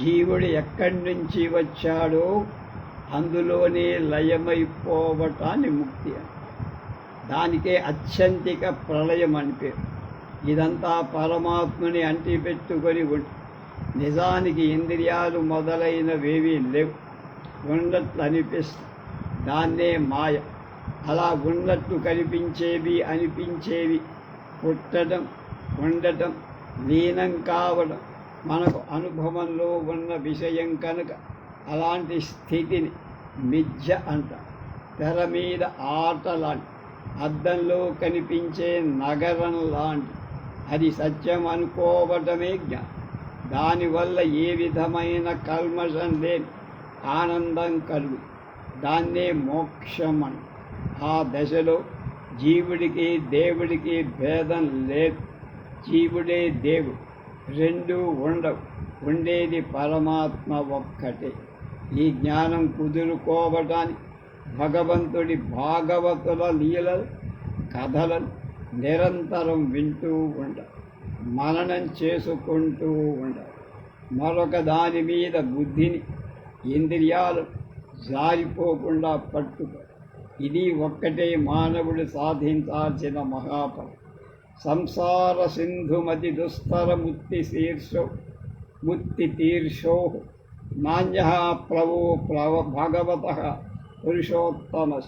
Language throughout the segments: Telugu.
జీవుడు ఎక్కడి నుంచి వచ్చాడో అందులోనే లయమైపోవటాన్ని ముక్తి దానికే అత్యంతిక ప్రళయం అని పేరు. ఇదంతా పరమాత్మని అంటిపెట్టుకొని నిజానికి ఇంద్రియాలు మొదలైనవేవీ లేవు. ఉన్నట్లు అనిపిస్తుంది. దాన్నే మాయ. అలా ఉన్నట్టు కనిపించేవి అనిపించేవి. పుట్టడం ఉండటం లీనం కావడం మనకు అనుభవంలో ఉన్న విషయం కనుక అలాంటి స్థితిని మిథ్య అంట. తెర మీద ఆట లాంటి అద్దంలో కనిపించే నగరం లాంటి. అది సత్యం అనుకోవటమే జ్ఞానం. దానివల్ల ఏ విధమైన కల్మషం లేని ఆనందం కలుగు. దాన్నే మోక్షం అని. ఆ దశలో జీవుడికి దేవుడికి భేదం లేదు. జీవుడే దేవుడు. రెండు ఉండవు. ఉండేది పరమాత్మ ఒక్కటే. ఈ జ్ఞానం కుదురుకోవటానికి భగవంతుడి భాగవతుల లీలలు కథలను నిరంతరం వింటూ ఉండ మననం చేసుకుంటూ ఉండ మరొక దాని మీద బుద్ధిని ఇంద్రియాలు జారిపోకుండా పట్టుకో ఇది ఒక్కటే మానవుడు సాధించాల్సిన మహాఫలం సంసార సింధుమతి దుస్తరముత్తి శీర్షో ముత్తి తీర్షో నాణ్య ప్లవో ప్లవ భగవత పురుషోత్తమ.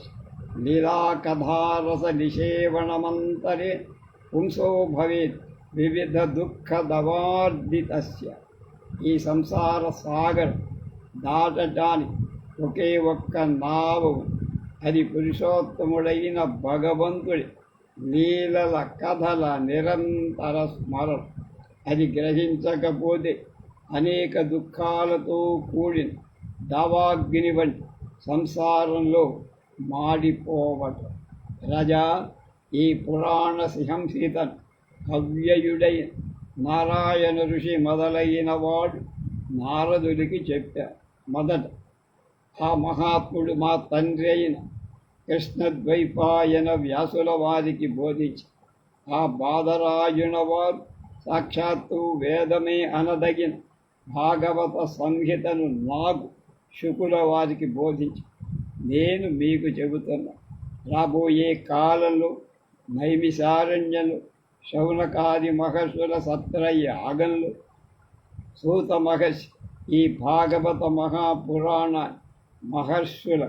లీలాకథారస నిషేవణమంతరే పుంసో భవేత్ వివిధ దుఃఖదవార్దితస్య ఈ సంసార సాగర్ దాటటానికి ఒకే ఒక్క నావము. అది పురుషోత్తముడైన భగవంతుడి. లీలల కథల నిరంతర స్మరణ. అది గ్రహించకపోతే అనేక దుఃఖాలతో కూడిన దావాగ్ని వంటి సంసారంలో మాడిపోవటం. రజా ఈ పురాణ సింహంసీతను కవ్యయుడై నారాయణ ఋషి మొదలైన వాడు నారదుడికి చెప్పారు మొదట ఆ మహాత్ముడు మా తండ్రి అయిన కృష్ణద్వైపాయన వ్యాసుల వారికి బోధించి ఆ బాధరాయున వారు సాక్షాత్తు వేదమే అనదగిన భాగవత సంహితను నాకు శుకుల వారికి బోధించి నేను మీకు చెబుతున్నా రాబోయే కాలంలో నైమిసారణ్యలు శౌనకాది మహర్షుల సత్ర యాగంలో సూత మహర్షి ఈ భాగవత మహాపురాణ మహర్షుల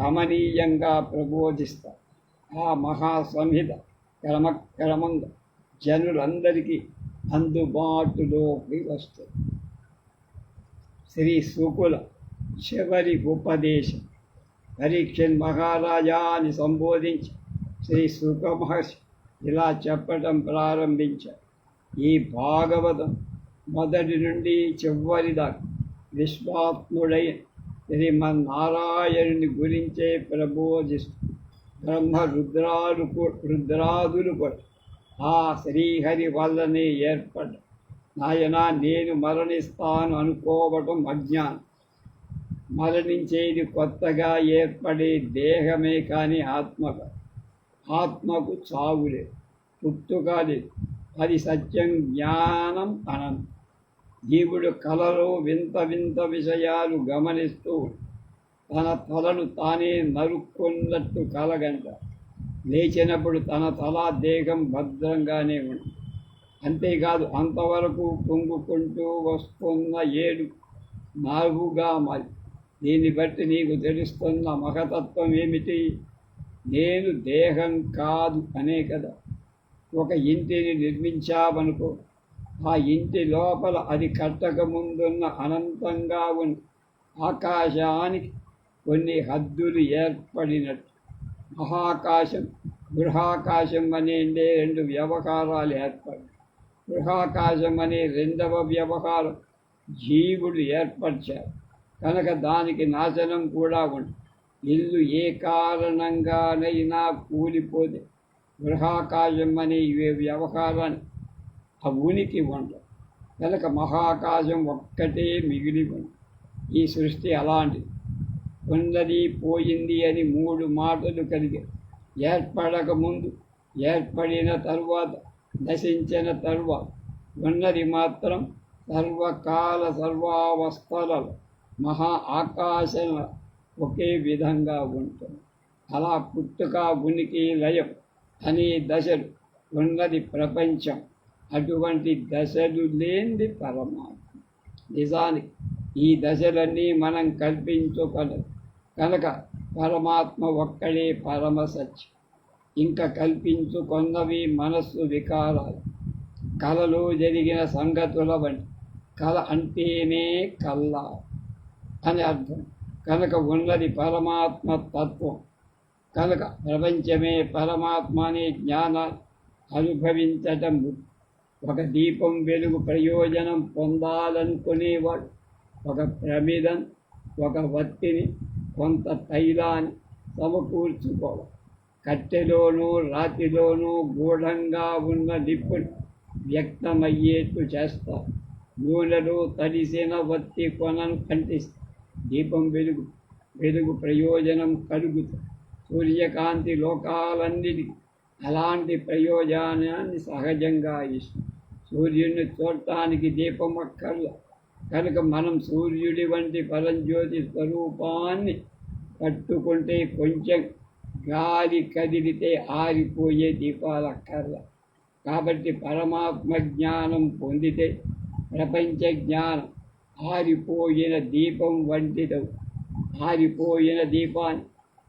గమనీయంగా ప్రబోధిస్తారు ఆ మహాసంహిత క్రమక్రమంగా జనులందరికీ అందుబాటులోకి వస్తుంది. శ్రీ శుకుల చివరి ఉపదేశం. పరీక్షన్ మహారాజాని సంబోధించి శ్రీ శుక మహర్షి ఇలా చెప్పడం ప్రారంభించారు ఈ భాగవతం మొదటి నుండి చివరి దాకా విశ్వాత్ముడైన శ్రీమన్నారాయణుని గురించే ప్రబోధిస్తూ బ్రహ్మ రుద్రాలు రుద్రాదులు కూడా. ఆ శ్రీహరి వల్లనే ఏర్పడ్డ నాయన నేను మరణిస్తాను అనుకోవటం అజ్ఞానం. మరణించేది కొత్తగా ఏర్పడే దేహమే కానీ ఆత్మ ఆత్మకు చావులే లేదు. పుట్టుక అది సత్యం జ్ఞానం అనంతం. జీవుడు కలలో వింత వింత విషయాలు గమనిస్తూ తన తలను తానే నరుక్కున్నట్టు కలగంట. లేచినప్పుడు తన తల దేహం భద్రంగానే ఉంది. అంతేకాదు అంతవరకు పొంగుకుంటూ వస్తున్న ఏడు నాలుగుగా మారి. దీన్ని బట్టి నీకు తెలుస్తున్న మహతత్వం ఏమిటి? నేను దేహం కాదు అనే కదా. ఒక ఇంటిని నిర్మించామనుకో ఆ ఇంటి లోపల అది కట్టక ముందున్న అనంతంగా ఉన్న ఆకాశానికి కొన్ని హద్దులు ఏర్పడినట్టు. మహాకాశం గృహాకాశం అనే రెండు వ్యవహారాలు ఏర్పడి గృహాకాశం అనే రెండవ వ్యవహారం జీవుడు ఏర్పరిచారు కనుక దానికి నాశనం కూడా ఉంది. ఇల్లు ఏ కారణంగానైనా కూలిపోతే గృహాకాశం అనే వ్యవహారాన్ని ఆ ఉనికి ఉండదు కనుక మహాకాశం ఒక్కటే మిగిలి ఉంది. ఈ సృష్టి అలాంటిది. ఉన్నది పోయింది అని మూడు మాటలు కలిగి. ఏర్పడక ముందు ఏర్పడిన తరువాత నశించిన తరువాత. ఉన్నది మాత్రం సర్వకాల సర్వావస్థలలో మహా ఆకాశం ఒకే విధంగా ఉంటుంది. అలా పుట్టుక ఉనికి లయం అనే దశలు ఉన్నది ప్రపంచం. అటువంటి దశలు లేనిది పరమాత్మ. నిజానికి ఈ దశలన్నీ మనం కల్పించుకొనదు కనుక పరమాత్మ ఒక్కడే పరమ సత్యం. ఇంకా కల్పించుకున్నవి మనస్సు వికారాలు. కలలో జరిగిన సంగతుల వంటి కళ అంటేనే కళ్ళ అని అర్థం. కనుక ఉన్నది పరమాత్మ తత్వం. కనుక ప్రపంచమే పరమాత్మ అనే జ్ఞానం అనుభవించటం ఒక దీపం వెలుగు ప్రయోజనం పొందాలనుకునేవాడు ఒక ప్రమిదం ఒక వత్తిని కొంత తైలాన్ని సమకూర్చుకోవాలి. కట్టెలోనూ రాతిలోనూ గూఢంగా ఉన్న నిప్పుని వ్యక్తమయ్యేట్టు చేస్తారు. నూనెలో తడిసిన వత్తి కొనను కంటిస్తారు దీపం వెలుగు వెలుగు ప్రయోజనం కలుగుతుంది. సూర్యకాంతి లోకాలన్నిటికీ అలాంటి ప్రయోజనాన్ని సహజంగా ఇస్తుంది. సూర్యుడిని చూడటానికి దీపం అక్కర్ల కనుక మనం సూర్యుడి వంటి పరంజ్యోతి స్వరూపాన్ని పట్టుకుంటే కొంచెం గాలి కదిలితే ఆరిపోయే దీపాలు అక్కర్ల కాబట్టి పరమాత్మ జ్ఞానం పొందితే ప్రపంచ జ్ఞానం ఆరిపోయిన దీపం వంటిదవు. ఆరిపోయిన దీపాన్ని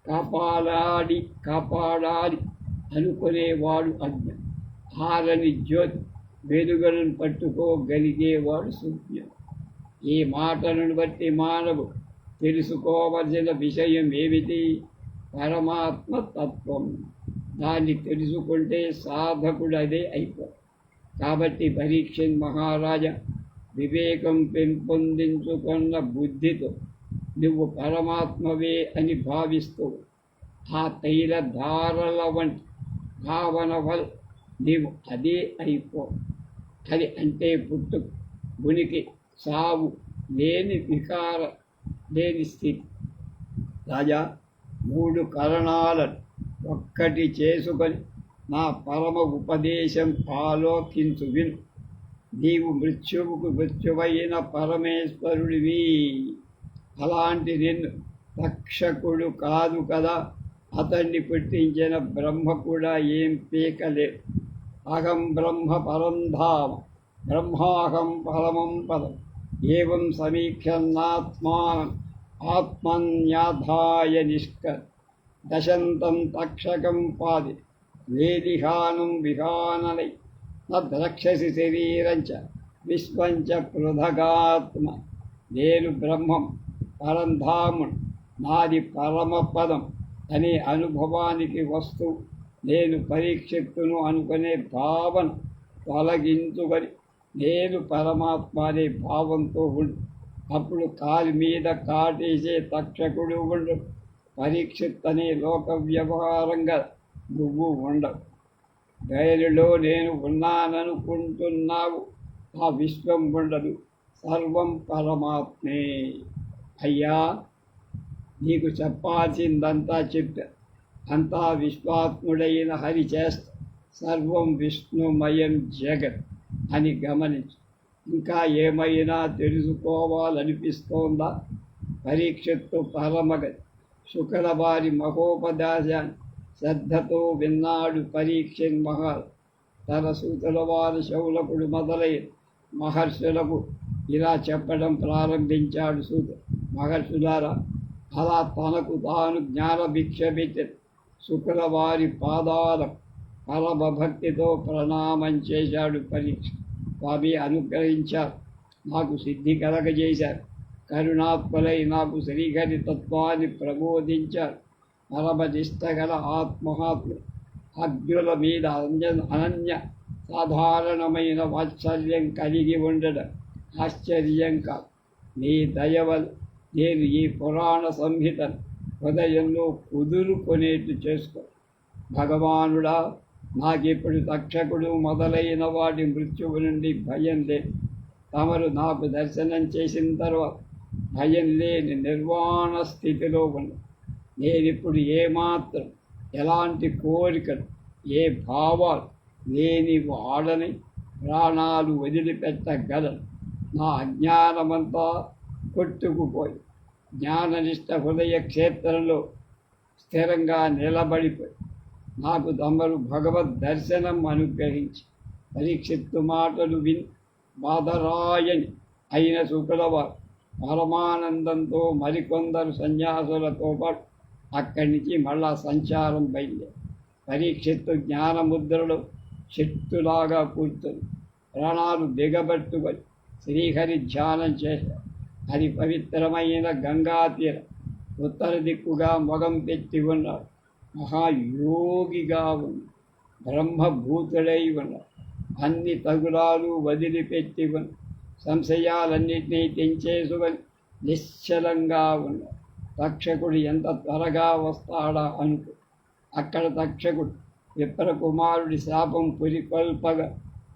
కాపాడాడి కాపాడాలి అనుకునేవాడు అజ్ఞ. ఆరని జ్యోతి వెలుగులను పట్టుకోగలిగేవాడు సూర్యుడు. ఈ మాటలను బట్టి మానవు తెలుసుకోవలసిన విషయం ఏమిటి? పరమాత్మ తత్వం. దాన్ని తెలుసుకుంటే సాధకుడు అదే అయిపో. కాబట్టి పరీక్షన్ మహారాజా వివేకం పెంపొందించుకున్న బుద్ధితో నువ్వు పరమాత్మవే అని భావిస్తూ ఆ తైల ధారల వంటి భావన వల్ల నీవు అదే అయిపో. అది అంటే పుట్టు ఉనికి సావు లేని వికార లేని స్థితి. రాజా మూడు కరణాలను ఒక్కటి చేసుకొని నా పరమ ఉపదేశం ఆలోకించు విను. నీవు మృత్యువుకు మృత్యువైన పరమేశ్వరుడివి. అలాంటి నిన్ను రక్షకుడు కాదు కదా. అతన్ని పుట్టించిన బ్రహ్మ కూడా ఏం పీకలేదు అహం బ్రహ్మ పరం ధామ బ్రహ్మాహం పరమం పదం. ఏం సమీక్షన్నాత్మానం ఆత్మన్యాధాయ నిష్క దశంతం తక్షకం పాది. వేదిహానం విహానలై. నద్రక్షసి శరీరంచ. విశ్వంచ పృథగాత్మ. నేను బ్రహ్మం పరంధాముడు నాది పరమపదం. అనే అనుభవానికి వస్తూ నేను పరీక్షిత్తును అనుకునే భావన తొలగించుకొని నేను పరమాత్మ అనే భావంతో ఉండు. అప్పుడు కాలి మీద కాటేసే తక్షకుడు ఉండు. పరీక్షిత్ అనే లోక వ్యవహారంగా నువ్వు ఉండవు. గైలులో నేను ఉన్నాననుకుంటున్నావు. ఆ విశ్వం ఉండదు. సర్వం పరమాత్మే. అయ్యా నీకు చెప్పాల్సిందంతా చెప్పా. అంతా విశ్వాత్ముడైన హరి చేస్త సర్వం విష్ణుమయం జగత్ అని గమనించు. ఇంకా ఏమైనా తెలుసుకోవాలనిపిస్తోందా? పరీక్షతో పరమగతి. శుక్రవారి వారి మహోపదేశాన్ని శ్రద్ధతో విన్నాడు పరీక్షన్ మహా తన సూతుల వారి శౌలకుడు మొదలై మహర్షులకు ఇలా చెప్పడం ప్రారంభించాడు సూత మహర్షులారా అలా తనకు తాను జ్ఞాన భిక్షమిచ్చిన శుక్రవారి పాదాల పరమభక్తితో ప్రణామం చేశాడు పరీక్ష. స్వామి అనుగ్రహించారు. నాకు సిద్ధి కలగజేశారు కరుణాత్మలై నాకు శ్రీహరి తత్వాన్ని ప్రబోధించారు. పరమనిష్టగల ఆత్మహాత్మ అగ్నుల మీద అంజన అనన్య సాధారణమైన వాత్సల్యం కలిగి ఉండడం ఆశ్చర్యం కాదు. నీ దయవల్ నేను ఈ పురాణ సంహిత హృదయంలో కుదురుకొనేట్టు చేసుకో. భగవానుడా నాకిప్పుడు తక్షకుడు మొదలైన వాటి మృత్యువు నుండి భయం లేదు తమరు నాకు దర్శనం చేసిన తర్వాత భయం లేని నిర్వాణ స్థితిలో ఉన్న. నేనిప్పుడు ఏమాత్రం ఎలాంటి కోరికలు ఏ భావాలు లేని వాడని ప్రాణాలు వదిలిపెట్టగలను. నా అజ్ఞానమంతా కొట్టుకుపోయి జ్ఞాననిష్ట హృదయ క్షేత్రంలో స్థిరంగా నిలబడిపోయి నాకు తమరు భగవద్ దర్శనం అనుగ్రహించి పరీక్షిత్తు మాటలు విన్ బాధరాయని అయిన శుక్రవారు పరమానందంతో మరికొందరు సన్యాసులతో పాటు అక్కడి నుంచి మళ్ళా సంచారం బయలుదేరి పరీక్షిత్తు జ్ఞానముద్రలో శక్తులాగా కూర్చొని ప్రాణాలు దిగబెట్టుకొని శ్రీహరి ధ్యానం చేశారు. అది పవిత్రమైన గంగా తీరం. ఉత్తర దిక్కుగా మొగం పెట్టి ఉన్నాడు మహాయోగిగా ఉన్నాడు బ్రహ్మభూతుడై ఉన్నాడు అన్ని తగులాలు వదిలిపెట్టి ఉన్నాడు సంశయాలన్నింటినీ తెంచేసుకొని నిశ్చలంగా ఉన్నాడు తక్షకుడు ఎంత త్వరగా వస్తాడా అనుకో. అక్కడ తక్షకుడు విప్రకుమారుడి శాపం పురికొల్పగా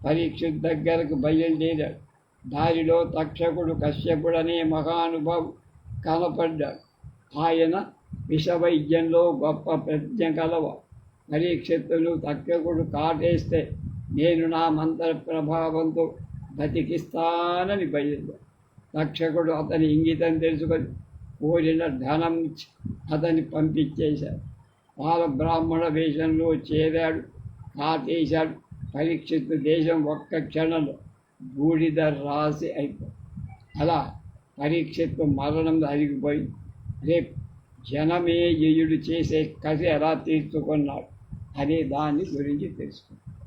పరీక్ష దగ్గరకు బయలుదేరాడు. దారిలో తక్షకుడు కశ్యపుడనే మహానుభావు కనపడ్డాడు ఆయన విషవైద్యంలో గొప్ప ప్రజ్ఞ కలవ. పరీక్షితులు తక్షకుడు కాటేస్తే నేను నా మంత్ర ప్రభావంతో బతికిస్తానని బయలుదేరాడు తక్షకుడు అతని ఇంగితం తెలుసుకొని కోరిన ధనం అతన్ని పంపించేశాడు. బాలబ్రాహ్మణ వేషంలో చేరాడు. కాటేశాడు. పరీక్షిత్తు దేశం ఒక్క క్షణంలో బూడిద రాసి అయిపోయి అలా పరీక్షకు మరణం అరిగిపోయి రేపు జనమే చేసే కసి ఎలా తీర్చుకున్నాడు అనే దాని గురించి తెలుసుకున్నాడు